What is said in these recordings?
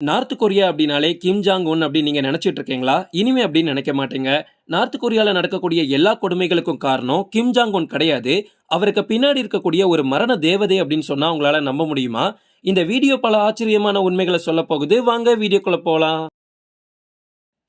North Korea அப்படின்னாலே Kim Jong one அப்படின்னு நீங்கள் இருக்கீங்களா? இனிமே அப்படின்னு நினைக்க மாட்டீங்க. நார்த் கொரியாவில் நடக்கக்கூடிய எல்லா கொடுமைகளுக்கும் காரணம் கிம் ஜாங் ஒன் கிடையாது. அவருக்கு பின்னாடி இருக்கக்கூடிய ஒரு மரண தேவதை அப்படின்னு சொன்னால் உங்களால் நம்ப முடியுமா? இந்த வீடியோ பல ஆச்சரியமான உண்மைகளை சொல்ல போகுது. வாங்க வீடியோக்குள்ளே போகலாம்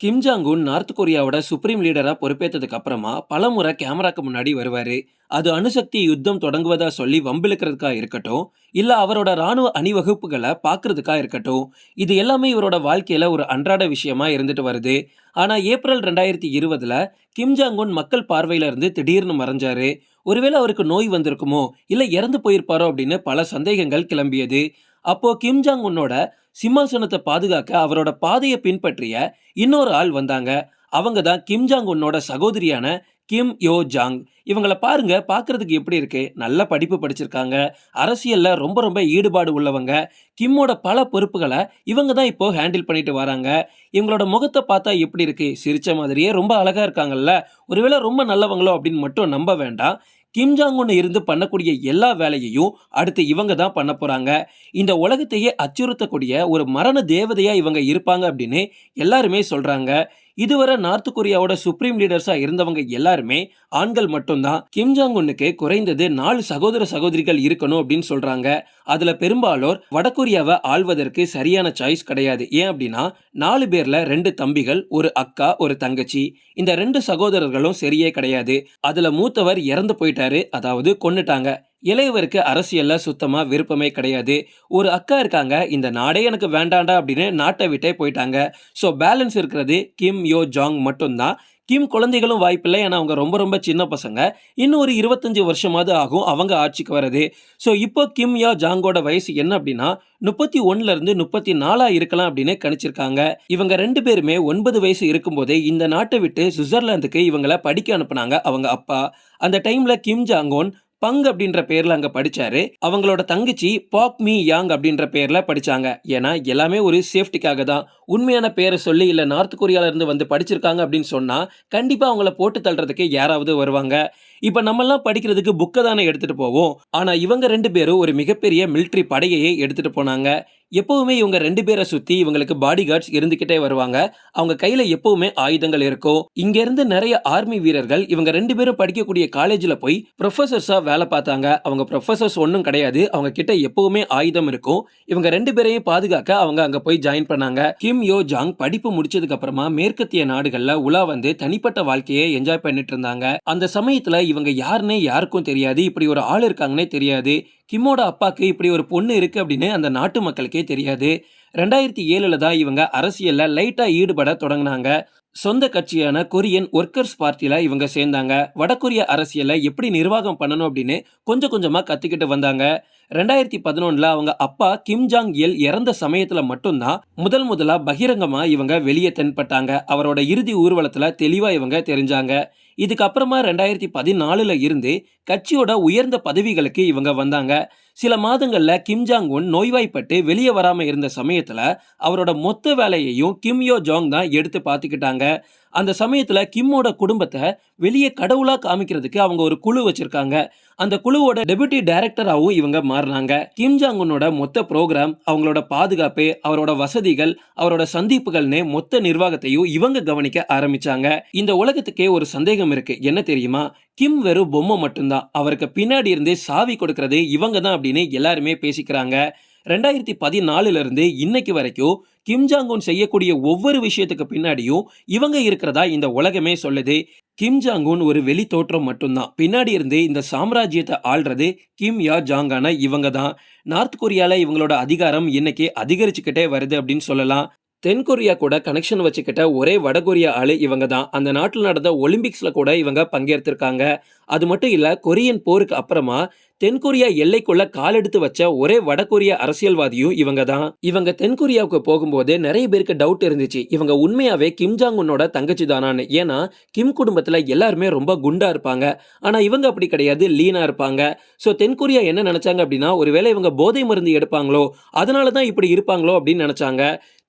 கிம் ஜாங் உன் நார்த் கொரியாவோட சுப்ரீம் லீடராக பொறுப்பேற்றதுக்கு அப்புறமா பலமுறை கேமராக்கு முன்னாடி வருவாரு. அது அணுசக்தி யுத்தம் தொடங்குவதா சொல்லி வம்பிழுக்கிறதுக்கா இருக்கட்டும் இல்ல அவரோட ராணுவ அணிவகுப்புகளை பார்க்கறதுக்கா இருக்கட்டும் இது எல்லாமே இவரோட வாழ்க்கையில ஒரு அன்றாட விஷயமா இருந்துட்டு வருது. ஆனா ஏப்ரல் ரெண்டாயிரத்தி இருபதுல கிம் ஜாங் உன் மக்கள் பார்வையில இருந்து திடீர்னு மறைஞ்சாரு. ஒருவேளை அவருக்கு நோய் வந்திருக்குமோ இல்ல இறந்து போயிருப்பாரோ அப்படின்னு பல சந்தேகங்கள் கிளம்பியது. அப்போ கிம் ஜாங் உன்னோட சிம்மாசனத்தை பாதுகாக்க அவரோட பாதையை பின்பற்றிய இன்னொரு ஆள் வந்தாங்க. அவங்க தான் கிம் ஜாங் உன்னோட சகோதரியான கிம் யோ ஜாங். இவங்கள பாருங்க பார்க்கறதுக்கு எப்படி இருக்கு? நல்ல படிப்பு படிச்சிருக்காங்க. அரசியலில் ரொம்ப ரொம்ப ஈடுபாடு உள்ளவங்க. கிம்மோட பல பொறுப்புகளை இவங்க தான் இப்போ ஹேண்டில் பண்ணிட்டு வராங்க. இவங்களோட முகத்தை பார்த்தா எப்படி இருக்கு? சிரிச்ச மாதிரியே ரொம்ப அழகா இருக்காங்கல்ல. ஒருவேளை ரொம்ப நல்லவங்களோ அப்படின்னு மட்டும் நம்ப வேண்டாம். கிம் ஜாங் ஒன்று இருந்து பண்ணக்கூடிய எல்லா வேலையையும் அடுத்து இவங்க தான் பண்ண போகிறாங்க இந்த உலகத்தையே அச்சுறுத்தக்கூடிய ஒரு மரண தேவதையாக இவங்க இருப்பாங்க அப்படின்னு எல்லாருமே சொல்கிறாங்க இதுவரை நார்த் கொரியாவோட சுப்ரீம் லீடர்ஸா இருந்தவங்க எல்லாருமே ஆண்கள் மட்டும்தான். கிம் ஜாங் உன்னுக்கு குறைந்தது நாலு சகோதர சகோதரிகள் இருக்கணும் அப்படின்னு சொல்றாங்க. அதுல பெரும்பாலோர் வடகொரியாவை ஆள்வதற்கு சரியான சாய்ஸ் கிடையாது. ஏன் அப்படின்னா நாலு பேர்ல ரெண்டு தம்பிகள் ஒரு அக்கா ஒரு தங்கச்சி. இந்த ரெண்டு சகோதரர்களும் சரியே கிடையாது. அதுல மூத்தவர் இறந்து போயிட்டாரு அதாவது கொன்னுட்டாங்க. இளையவருக்கு அரசியல்ல சுத்தமா விருப்பமே கிடையாது. ஒரு அக்கா இருக்காங்க இந்த நாடே எனக்கு வேண்டாண்டா அப்படின்னு நாட்டை விட்டே போயிட்டாங்க. ஸோ பேலன்ஸ் இருக்கிறது கிம் யோ ஜாங் மட்டும்தான். கிம் குழந்தைகளும் வாய்ப்பில்லை ஏன்னா அவங்க ரொம்ப ரொம்ப சின்ன பசங்க. இன்னும் ஒரு இருபத்தஞ்சு வருஷமாவது ஆகும் அவங்க ஆட்சிக்கு வர்றது. ஸோ இப்போ கிம் யா ஜாங்கோட வயசு என்ன அப்படின்னா முப்பத்தி ஒன்னுலேருந்து முப்பத்தி நாலாக இருக்கலாம் அப்படின்னு கணிச்சிருக்காங்க. இவங்க ரெண்டு பேருமே ஒன்பது வயசு இருக்கும்போதே இந்த நாட்டை விட்டு சுவிட்சர்லாந்துக்கு இவங்கள படிக்க அனுப்புனாங்க அவங்க அப்பா. அந்த டைமில் கிம் ஜாங்கோன் பங் அப்படின்ற பேர்ல அங்க படிச்சாரு. அவங்களோட தங்கச்சி பாக் மீ யாங் அப்படின்ற பேர்ல படிச்சாங்க. ஏன்னா எல்லாமே ஒரு சேஃப்டிக்காக தான். உண்மையான பேரை சொல்லி இல்ல நார்த் கொரியால இருந்து வந்து படிச்சிருக்காங்க அப்படின்னு சொன்னா கண்டிப்பா அவங்கள போட்டு தள்ளுறதுக்கு யாராவது வருவாங்க. இப்ப நம்மெல்லாம் படிக்கிறதுக்கு புக்கை தானே எடுத்துட்டு போவோம். ஆனா இவங்க ரெண்டு பேரும் ஒரு மிகப்பெரிய மிலிட்ரி படையையே எடுத்துட்டு போனாங்க. எப்போவுமே இவங்க ரெண்டு பேரை சுத்தி இவங்களுக்கு பாடி கார்ட்ஸ் இருந்துகிட்டே வருவாங்க. அவங்க கையில எப்பவுமே ஆயுதங்கள் இருக்கும் இங்க இருந்து நிறைய ஆர்மி வீரர்கள் இவங்க ரெண்டு பேரும் படிக்கக்கூடிய காலேஜ்ல போய் ப்ரொஃபசர்ஸா வேலை பார்த்தாங்க. அவங்க ப்ரொஃபசர்ஸ் ஒன்றும் கிடையாது. அவங்க கிட்ட எப்பவுமே ஆயுதம் இருக்கும் இவங்க ரெண்டு பேரையும் பாதுகாக்க அவங்க அங்க போய் ஜாயின் பண்ணாங்க. கிம் யோ ஜாங் படிப்பு முடிச்சதுக்கு அப்புறமா மேற்கத்திய நாடுகள்ல உலா வந்து தனிப்பட்ட வாழ்க்கையை என்ஜாய் பண்ணிட்டு இருந்தாங்க. அந்த சமயத்துல இவங்க யாருன்னே யாருக்கும் தெரியாது. இப்படி ஒரு ஆள் இருக்காங்கன்னே தெரியாது. கிம்மோட அப்பாக்கு இப்படி ஒரு பொண்ணு இருக்குது அப்படின்னு அந்த நாட்டு மக்களுக்கே தெரியாது. ரெண்டாயிரத்தி ஏழில் தான் இவங்க அரசியலில் லைட்டாக ஈடுபட தொடங்கினாங்க. சொந்த கட்சியான கொரியன் ஒர்க்கர்ஸ் பார்ட்டியில் இவங்க சேர்ந்தாங்க. வடகொரிய அரசியலை எப்படி நிர்வாகம் பண்ணணும் அப்படின்னு கொஞ்சம் கொஞ்சமாக கற்றுக்கிட்டு வந்தாங்க. ரெண்டாயிரத்தி பதினொன்றில் அவங்க அப்பா கிம் ஜாங் எல் இறந்த சமயத்தில் மட்டும்தான் முதல் முதலாக பகிரங்கமாக இவங்க வெளியே தென்பட்டாங்க. அவரோட இறுதி ஊர்வலத்தில் தெளிவாக இவங்க தெரிஞ்சாங்க. இதுக்கப்புறமா ரெண்டாயிரத்தி பதினாலுல இருந்து கட்சியோட உயர்ந்த பதவிகளுக்கு இவங்க வந்தாங்க. சில மாதங்கள்ல கிம் ஜாங் உன் நோய்வாய்ப்பட்டு வெளியே வராம இருந்த சமயத்துல அவரோட மொத்த வேலையையும் கிம் யோ ஜாங் தான் எடுத்து பார்த்துக்கிட்டாங்க. அந்த சமயத்துல கிம்மோட குடும்பத்தை வெளியே கடவுளா காமிக்கிறதுக்கு அவங்க ஒரு குழு வச்சிருக்காங்க. அந்த குழுவோட டெபுட்டி டைரக்டராகவும் இவங்க மாறினாங்க. கிம் ஜாங் உன்னோட மொத்த ப்ரோக்ராம் அவங்களோட பாதுகாப்பு அவரோட வசதிகள் அவரோட சந்திப்புகள்னு மொத்த நிர்வாகத்தையும் இவங்க கவனிக்க ஆரம்பிச்சாங்க. இந்த உலகத்துக்கே ஒரு சந்தேகம் இருக்கு. என்ன தெரியுமா? கிம் வெறும் பொம்மை மட்டும்தான். அவருக்கு பின்னாடி இருந்து சாவி கொடுக்கறது இவங்க தான் அப்படின்னு எல்லாருமே பேசிக்கிறாங்க. ரெண்டாயிரத்தி பதினாலுல இருந்து இன்னைக்கு வரைக்கும் கிம் ஜாங்கூன் செய்யக்கூடிய ஒவ்வொரு விஷயத்துக்கு பின்னாடியும் இவங்க இருக்கிறதா இந்த உலகமே சொல்லுது. கிம் ஜாங்கூன் ஒரு வெளி தோற்றம் மட்டும்தான். பின்னாடி இருந்து இந்த சாம்ராஜ்யத்தை ஆள்றது கிம் யா ஜாங்கான இவங்க தான் நார்த் கொரியாவில் இவங்களோட அதிகாரம் இன்னைக்கு அதிகரிச்சுக்கிட்டே வருது அப்படின்னு சொல்லலாம். தென்கொரியா கூட கனெக்ஷன் வச்சுக்கிட்ட ஒரே வடகொரியா ஆளு இவங்க தான் அந்த நாட்டில் நடந்த ஒலிம்பிக்ஸில் கூட இவங்க பங்கேற்றிருக்காங்க. அது மட்டும் இல்லை கொரியன் போருக்கு அப்புறமா தென்கொரியா எல்லைக்குள்ள காலெடுத்து வச்ச ஒரே வடகொரிய அரசியல்வாதியும் இவங்க தான் இவங்க தென்கொரியாவுக்கு போகும்போது நிறைய பேருக்கு டவுட் இருந்துச்சு. இவங்க உண்மையாவே கிம் ஜாங் உன்னோட தங்கச்சி தானான்னு ஏன்னா கிம் குடும்பத்துல எல்லாருமே ரொம்ப குண்டா இருப்பாங்க. ஆனா இவங்க அப்படி கிடையாது லீனா இருப்பாங்க. ஸோ தென்கொரியா என்ன நினைச்சாங்க அப்படின்னா ஒருவேளை இவங்க போதை மருந்து எடுப்பாங்களோ அதனால தான் இப்படி இருப்பாங்களோ அப்படின்னு நினைச்சாங்க.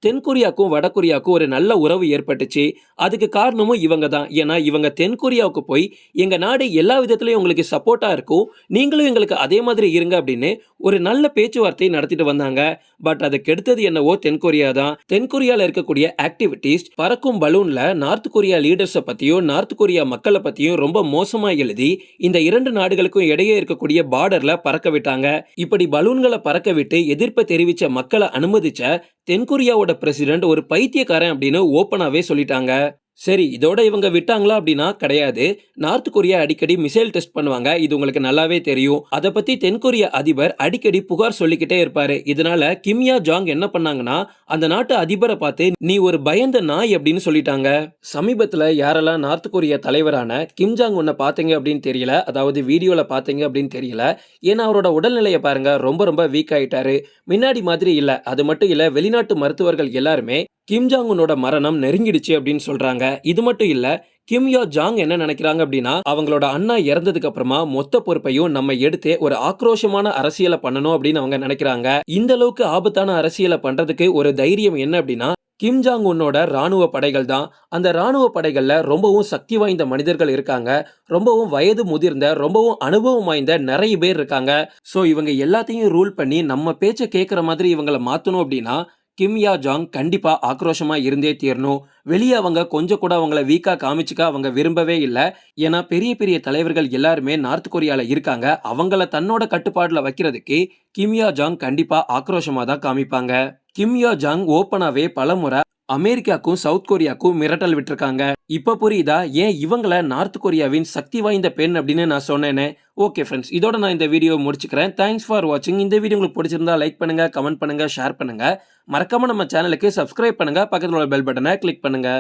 தென்கொரியாக்கும் வடகொரியாவுக்கும் ஒரு நல்ல உறவு ஏற்பட்டுச்சு. அதுக்கு காரணமும் இவங்க தான் ஏன்னா இவங்க தென்கொரியாவுக்கு போய் எங்கள் நாடு எல்லா விதத்துலையும் உங்களுக்கு சப்போர்ட்டாக இருக்கும். நீங்களும் எங்களுக்கு அதே மாதிரி இருங்க அப்படின்னு ஒரு நல்ல பேச்சுவார்த்தை நடத்திட்டு வந்தாங்க. பட் அதுக்கு கெடுத்தது என்னவோ தென்கொரியா தான் தென்கொரியாவில் இருக்கக்கூடிய ஆக்டிவிட்டீஸ் பறக்கும் பலூனில் நார்த் கொரியா லீடர்ஸை பற்றியும் நார்த் கொரியா மக்களை பற்றியும் ரொம்ப மோசமாக எழுதி இந்த இரண்டு நாடுகளுக்கும் இடையே இருக்கக்கூடிய பார்டரில் பறக்க விட்டாங்க. இப்படி பலூன்களை பறக்க விட்டு எதிர்ப்பை தெரிவித்த மக்களை அனுமதிச்ச தென்கொரியாவோட பிரசிடென்ட் ஒரு பைத்தியக்காரன் அப்படின்னு ஓப்பனாகவே சொல்லிட்டாங்க. சரி இதோட இவங்க விட்டாங்களா அப்படின்னா கிடையாது. நார்த் கொரியா அடிக்கடி மிசைல் டெஸ்ட் பண்ணுவாங்க. இது உங்களுக்கு நல்லாவே தெரியும். அதை பத்தி தென்கொரியா அதிபர் அடிக்கடி புகார் சொல்லிக்கிட்டே இருப்பாரு. இதனால கிம்யா ஜாங் என்ன பண்ணாங்கன்னா அந்த நாட்டு அதிபரை பார்த்து நீ ஒரு பயந்த நாய் அப்படின்னு சொல்லிட்டாங்க. சமீபத்துல யாரெல்லாம் நார்த் கொரியா தலைவரான கிம் ஜாங் உன்னை பார்த்தீங்க அப்படின்னு தெரியல அதாவது வீடியோல பார்த்தீங்க அப்படின்னு தெரியல ஏன்னா அவரோட உடல்நிலையை பாருங்க ரொம்ப ரொம்ப வீக் ஆயிட்டாரு. முன்னாடி மாதிரி இல்ல. அது மட்டும் இல்ல வெளிநாட்டு மருத்துவர்கள் எல்லாருமே கிம் ஜாங்குனோட மரணம் நெருங்கிடுச்சு அப்படின்னு சொல்றாங்க. இது மட்டும் இல்ல கிம் யோ ஜாங் என்ன நினைக்கிறாங்க அப்படின்னா அவங்களோட அண்ணா இறந்ததுக்கு அப்புறமா மொத்த பொறுப்பையும் நம்ம எடுத்து ஒரு ஆக்ரோஷமான அரசியலை பண்ணணும் அப்படின்னு அவங்க நினைக்கிறாங்க. இந்த அளவுக்கு ஆபத்தான அரசியலை பண்றதுக்கு ஒரு தைரியம் என்ன அப்படின்னா கிம் ஜாங் உன்னோட ராணுவ படைகள் தான். அந்த ராணுவ படைகள்ல ரொம்பவும் சக்தி வாய்ந்த மனிதர்கள் இருக்காங்க. ரொம்பவும் வயது முதிர்ந்த ரொம்பவும் அனுபவம் வாய்ந்த நிறைய பேர் இருக்காங்க. ஸோ இவங்க எல்லாத்தையும் ரூல் பண்ணி நம்ம பேச்சை கேட்குற மாதிரி இவங்களை மாற்றணும் அப்படின்னா கிம் யா ஜாங் கண்டிப்பாக ஆக்ரோஷமாக இருந்தே தீரணும். வெளியே அவங்க கொஞ்சம் கூட அவங்கள வீக்காக காமிச்சுக்க அவங்க விரும்பவே இல்லை. ஏன்னா பெரிய பெரிய தலைவர்கள் எல்லாருமே நார்த் கொரியாவில் இருக்காங்க. அவங்கள தன்னோட கட்டுப்பாடில் வைக்கிறதுக்கு கிம் யா ஜாங் கண்டிப்பாக ஆக்ரோஷமாக தான் காமிப்பாங்க. கிம் யா ஜாங் ஓப்பனாகவே பலமுறை அமெரிக்காக்கும் சவுத் கொரியாக்கும் மிரட்டல் விட்டுருக்காங்க. இப்போ புரியுதா? ஏன் இவங்கள நார்த் கொரியாவின் சக்தி வாய்ந்த பெண் அப்படின்னு நான் சொன்னேனே? ஓகே ஃப்ரெண்ட்ஸ் இதோட நான் இந்த வீடியோ முடிச்சுக்கிறேன். தேங்க்ஸ் ஃபார் வாட்சிங் இந்த வீடியோ உங்களுக்கு பிடிச்சிருந்தா லைக் பண்ணுங்க கமெண்ட் பண்ணுங்க ஷேர் பண்ணுங்க. மறக்காம நம்ம சேனலுக்கு சப்ஸ்கிரைப் பண்ணுங்க. பக்கத்தில் உள்ள பெல் பட்டனை கிளிக் பண்ணுங்க.